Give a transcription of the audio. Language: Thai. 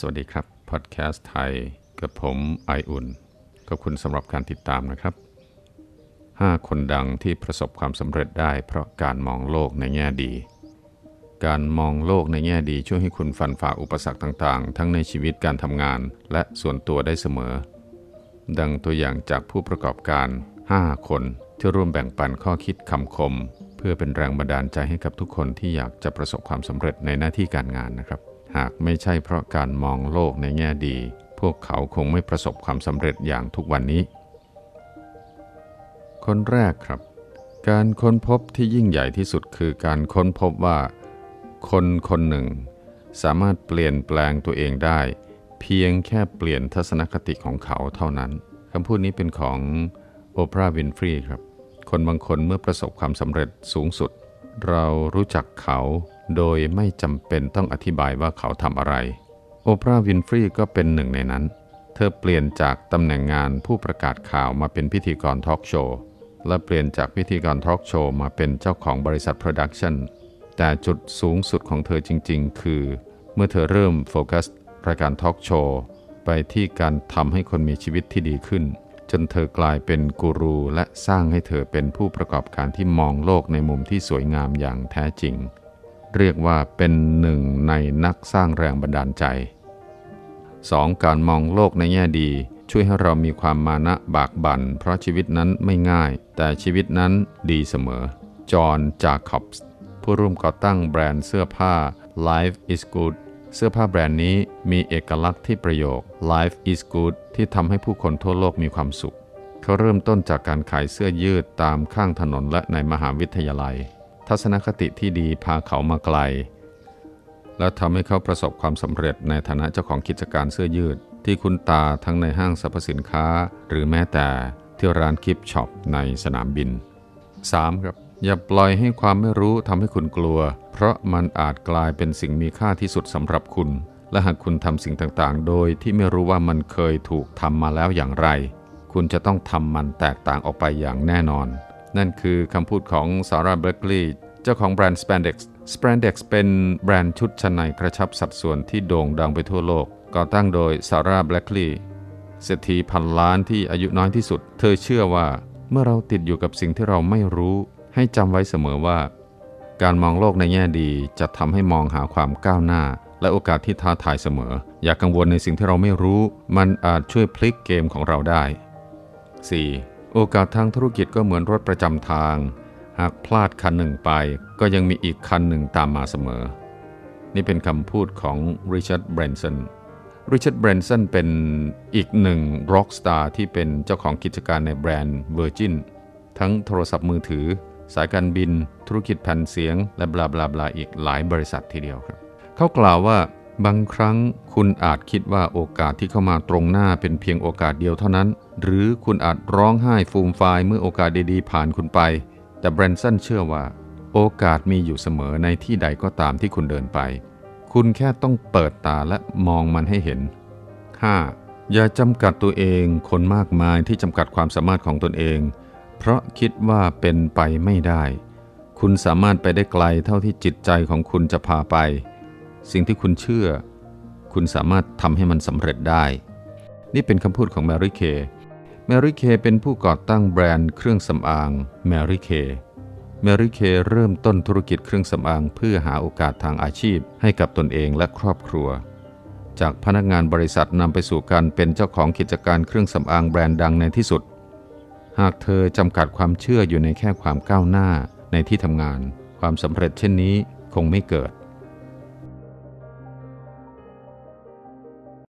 สวัสดีครับพอดแคสต์ไทยกับผมไออุ่น ขอบคุณสำหรับการติดตามนะครับ 5 คนดังที่ประสบความสำเร็จได้เพราะการมองโลกในแง่ดี การมองโลกในแง่ดีช่วยให้คุณฟันฝ่าอุปสรรคต่างๆ ทั้งในชีวิตการทำงานและส่วนตัวได้เสมอ ดังตัวอย่างจากผู้ประกอบการ 5 คนที่ร่วมแบ่งปันข้อคิดคำคม เพื่อเป็นแรงบันดาลใจให้กับทุกคนที่อยากจะประสบความสำเร็จในหน้าที่การงานนะครับ หากไม่ใช่เพราะการมองโลกในแง่ดี พวกเขาคงไม่ประสบความสำเร็จอย่างทุกวันนี้ คนแรกครับ การค้นพบที่ยิ่งใหญ่ที่สุดคือการค้นพบว่า คนคนหนึ่ง สามารถเปลี่ยนแปลงตัวเองได้ เพียงแค่เปลี่ยนทัศนคติของเขาเท่านั้นคำพูดนี้เป็นของโอปราห์วินฟรีครับ คนบางคนเมื่อประสบความสำเร็จสูงสุด เรารู้จักเขาโดยไม่จำเป็นต้องอธิบายว่าเขาทำอะไร โอปราห์วินฟรีก็เป็นหนึ่งในนั้น เธอเปลี่ยนจากตำแหน่งงานผู้ประกาศข่าวมาเป็นพิธีกรทอล์กโชว์ และเปลี่ยนจากพิธีกรทอล์กโชว์มาเป็นเจ้าของบริษัทโปรดักชันแต่จุดสูงสุดของเธอจริง ๆ คือ เมื่อเธอเริ่มโฟกัสรายการทอล์กโชว์ไปที่การทำให้คนมีชีวิตที่ดีขึ้น จนเธอกลายเป็นกูรูและสร้างให้เธอเป็นผู้ประกอบการที่มองโลกในมุมที่สวยงามอย่างแท้จริง เรียกว่าเป็นหนึ่งในนักสร้างแรงบันดาลใจ 2. การมองโลกในแง่ดี ช่วยให้เรามีความมานะบากบัน่น เพราะชีวิตนั้นไม่ง่าย แต่ชีวิตนั้นดีเสมอ จอห์น จาคอบส์ ผู้ร่วมก่อตั้งแบรนด์เสื้อผ้า Life is Good เสื้อผ้าแบรนด์นี้มีเอกลักษณ์ที่ประโยค Life is Good ที่ทำให้ผู้คนทั่วโลกมีความสุข เขาเริ่มต้นจากการขายเสื้อยืดตามข้างถนนและในมหาวิทยาลัย ทัศนคติที่ดีพาเขามาไกล และทำให้เขาประสบความสำเร็จในฐานะเจ้าของกิจการเสื้อยืด ที่คุ้นตาทั้งในห้างสรรพสินค้า หรือแม้แต่ที่ร้านกิฟช็อปในสนามบิน 3. ครับอย่าปล่อยให้ความไม่รู้ทำให้คุณกลัว เพราะมันอาจกลายเป็นสิ่งมีค่าที่สุดสำหรับคุณ และหากคุณทำสิ่งต่างๆ โดยที่ไม่รู้ว่ามันเคยถูกทำมาแล้วอย่างไร คุณจะต้องทำมันแตกต่างออกไปอย่างแน่นอน นั่นคือคำพูดของซาร่าเบรกลีย์เจ้าของแบรนด์ Spandex Spandex เป็นแบรนด์ชุดชั้นในกระชับสัดส่วนที่โด่งดังไปทั่วโลก ก่อตั้งโดยซาร่าแบล็กลีย์เศรษฐีพันล้านที่อายุน้อยที่สุด เธอเชื่อว่าเมื่อเราติดอยู่กับสิ่งที่เราไม่รู้ ให้จำไว้เสมอว่า การมองโลกในแง่ดีจะทำให้มองหาความก้าวหน้า และโอกาสที่ท้าทายเสมอ อย่ากกังวลในสิ่งที่เราไม่รู้ มันอาจช่วยพลิกเกมของเราได้ 4. โอกาสทางธุรกิจก็เหมือนรถประจำทาง หากพลาดคันหนึ่งไป ก็ยังมีอีกคันหนึ่งตามมาเสมอ นี่เป็นคำพูดของริชาร์ดเบรนสันริชาร์ดเบรนสันเป็นอีกหนึ่งร็อกสตาร์ที่เป็นเจ้าของกิจการในแบรนด์ Virgin ทั้งโทรศัพท์มือถือ สายการบิน ธุรกิจแผ่นเสียง และบลาบลาบลาอีกหลายบริษัททีเดียวครับ เขากล่าวว่าบางครั้งคุณอาจคิดว่าโอกาสที่เข้ามาตรงหน้าเป็นเพียงโอกาสเดียวเท่านั้น หรือคุณอาจร้องไห้ฟูมฟายเมื่อโอกาสดีๆผ่านคุณไป แต่แบรนสันเชื่อว่า โอกาสมีอยู่เสมอในที่ใดก็ตามที่คุณเดินไป คุณแค่ต้องเปิดตาและมองมันให้เห็น 5. อย่าจำกัดตัวเอง คนมากมายที่จำกัดความสามารถของตนเอง เพราะคิดว่าเป็นไปไม่ได้ คุณสามารถไปได้ไกลเท่าที่จิตใจของคุณจะพาไป สิ่งที่คุณเชื่อ คุณสามารถทำให้มันสำเร็จได้ นี่เป็นคำพูดของแมรี่เคแมรี่เคเป็นผู้ก่อตั้งแบรนด์เครื่องสำอางแมรี่เคแมรี่เคเริ่มต้นธุรกิจเครื่องสำอางเพื่อหาโอกาสทางอาชีพให้กับตนเองและครอบครัว จากพนักงานบริษัทนำไปสู่การเป็นเจ้าของกิจการเครื่องสำอางแบรนด์ดังในที่สุด หากเธอจำกัดความเชื่ออยู่ในแค่ความก้าวหน้าในที่ทำงาน ความสำเร็จเช่นนี้คงไม่เกิด